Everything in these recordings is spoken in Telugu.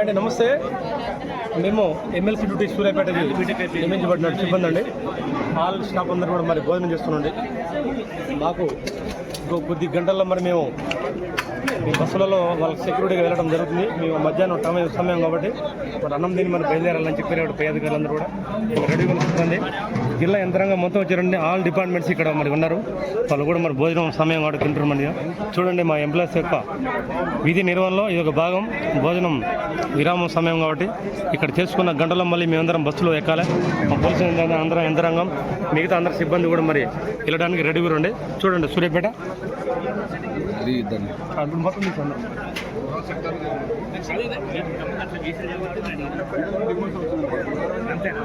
హాయ్ అండి నమస్తే. మేము ఎమ్మెల్సీ డ్యూటీ సూర్యాపేటకి నియమించబడిన సిబ్బంది అండి. ఆల్ స్టాఫ్ అందరూ కూడా మరి భోజనం చేస్తున్నాండి మాకు ఇంకో కొద్ది గంటల్లో మరి మేము ఈ బస్సులలో వాళ్ళకి సెక్యూరిటీగా వెళ్ళడం జరుగుతుంది. మేము మధ్యాహ్నం సమయం సమయం కాబట్టి మరి అన్నం దీన్ని మనం బయలుదేరాలని చెప్పిన పై అధికారులందరూ కూడా రెడీగా ఉంటుంది జిల్లా యంత్రాంగం మొత్తం వచ్చారండి ఆల్ డిపార్ట్మెంట్స్ ఇక్కడ మరి ఉన్నారు. వాళ్ళు కూడా మరి భోజనం సమయం కూడా తింటారు మరి చూడండి మా ఎంప్లాయీస్ యొక్క విధి నిర్వహణలో ఇది ఒక భాగం భోజనం విరామం సమయం కాబట్టి ఇక్కడ చేసుకున్న గంటలో మళ్ళీ మేమందరం బస్సులో ఎక్కాలి. మా పోలీసు యంత్రాంగం, అందరం యంత్రాంగం మిగతా అందరి సిబ్బంది కూడా మరి వెళ్ళడానికి రెడీగా ఉండి చూడండి సూర్యాపేట. నమ్మకం మీకు అన్నారు అంతేనా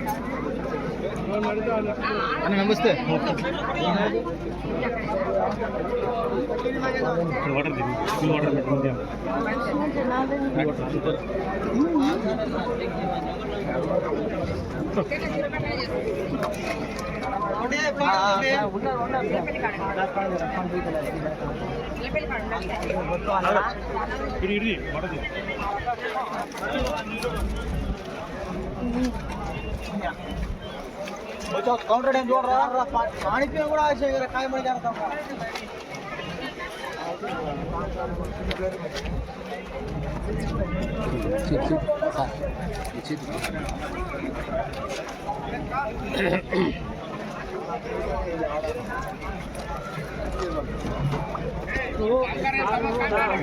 తీసుకున్నాం నమస్తే వాటర్ దిగు వాటర్ పెట్టుకుంటాం ఇది ఇది వాటర్ ಬಚಾವ್ ಕೌಂಟರ್ ಏನು ಜೋಡ್ರ ಪಾಣಿಪಿ ಕೂಡ ಆಸೆ ಇದ್ರೆ ಕಾಯಿ ಮಾಡಿದಾರ ತಮ್ಮ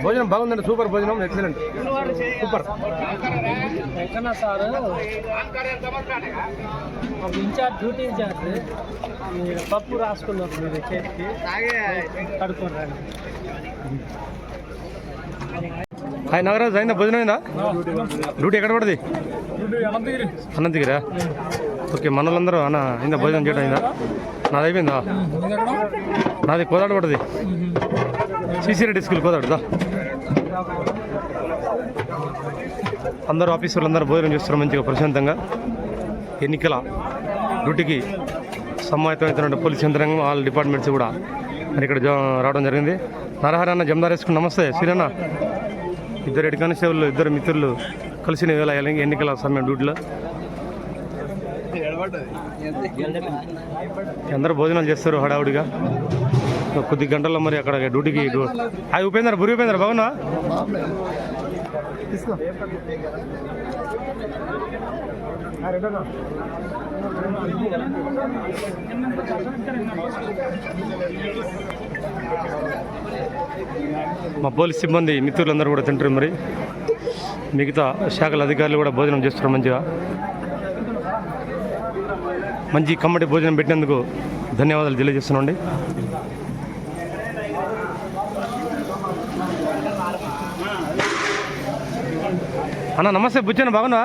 భోజనం బాగుందండి సూపర్ భోజనం excellent super. Venkanna sir incharge duty incharge మీరు పప్పు రాసుకున్నారు మీరు చేతికి. కడుక్కోండి. హాయ్ నాగరాజ్ అయిందా? భోజనం అయిందా? డ్యూటీ ఎక్కడ పడది? అనంతగిరా? ఓకే మనలందరూ అన్న అయిందా భోజనం చేయడం అయిందా? నాది అయిపోయిందా? నాది కోదాడు పడుతుంది. సిసి రెడ్డి స్కూల్ కోదాడుదా అందరూ ఆఫీసర్లు అందరూ భోజనం చేస్తున్నారు మంచిగా ప్రశాంతంగా. ఎన్నికల డ్యూటీకి సమాయత్తమైనటువంటి పోలీస్ యంత్రాంగం వాళ్ళ డిపార్ట్మెంట్స్ కూడా మరి ఇక్కడ రావడం జరిగింది. నరహరి అన్న జమదార్ వేసుకుని నమస్తే శ్రీరన్న ఇద్దరు హెడ్ కానిస్టేబుల్ ఇద్దరు మిత్రులు కలిసిన వేళ ఎన్నికల సమయం డ్యూటీలో. అందరూ భోజనాలు చేస్తారు హడావుడిగా. కొద్ది గంటల్లో మరి అక్కడ డ్యూటీకి డ్యూ- హాయ్ ఉపేందర్ బురి ఉపేందర్ బాగున్నా మా పోలీస్ సిబ్బంది మిత్రులందరూ కూడా తింటారు మరి. మిగతా శాఖల అధికారులు కూడా భోజనం చేస్తున్నారు మంచిగా. మంచి కమ్మటి భోజనం పెట్టినందుకు ధన్యవాదాలు తెలియజేస్తున్నాండి అన్న నమస్తే బుచ్చన్న బాగున్నా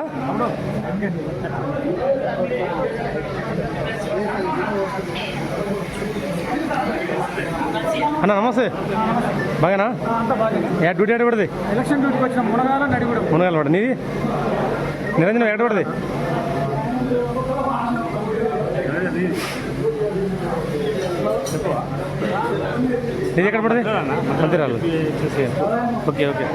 అన్న నమస్తే. బాగానా? ఏ డ్యూటీ ఎక్కడ పడుతుంది ఎలక్షన్ డ్యూటీకి వచ్చిన మునగాల నడిగుడు. మునగాల పడ నీది? నిరంజనం ఎక్కడ పడుతుంది నీది ఎక్కడ పడుతుంది మందిరాలు ఓకే ఓకే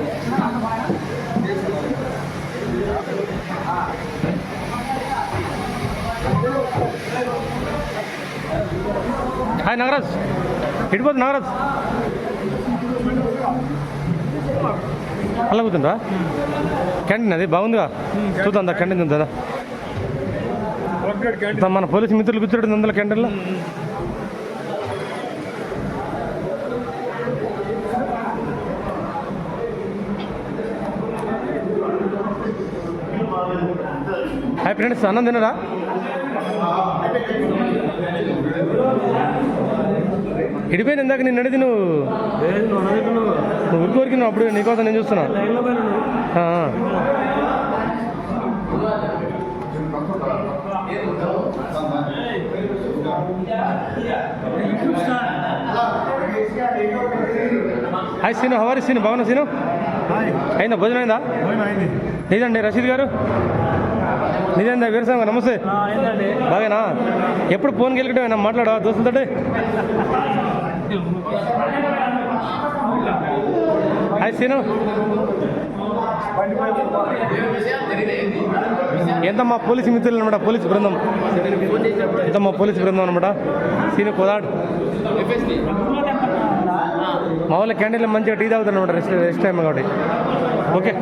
హాయ్ నాగరాజ్ ఇటుపోతుంది నాగరాజ్ అలా కూతుందా క్యాంటీన్ అది బాగుందిగా చూద్దాం క్యాంటీన్ ఉందా దా, మన పోలీసు మిత్రులు కూర్చోడు అందులో క్యాంటీన్లో హాయ్ ఫ్రెండ్స్ అన్నం తినరా? ఇడిపోయిన ఇందాక నిన్ను అడిగి నువ్వు నువ్వు ఉరికి నువ్వు అప్పుడు నీకోసం నేను చూస్తున్నా. హాయ్ సీను హవారి సీను బాగున్నా సీను అయిందా? భోజనం అయిందా. నీదండి రషీద్ గారు? నీదండి వీరస్వామి గారు నమస్తే. బాగానా? ఎప్పుడు ఫోన్ గెలికటం మాట్లాడవా దోస్తులతో హాయ్ సీను. ఎంత మా పోలీసు మిత్రులు అనమాట పోలీసు బృందం. ఎంత మా పోలీసు బృందం అనమాట సీను కోదాడ్. మా వాళ్ళ క్యాంటీన్లో మంచిగా టీ తాగుతారు అనమాట రెస్ట్ రెస్ట్ టైం కాబట్టి. ఓకే.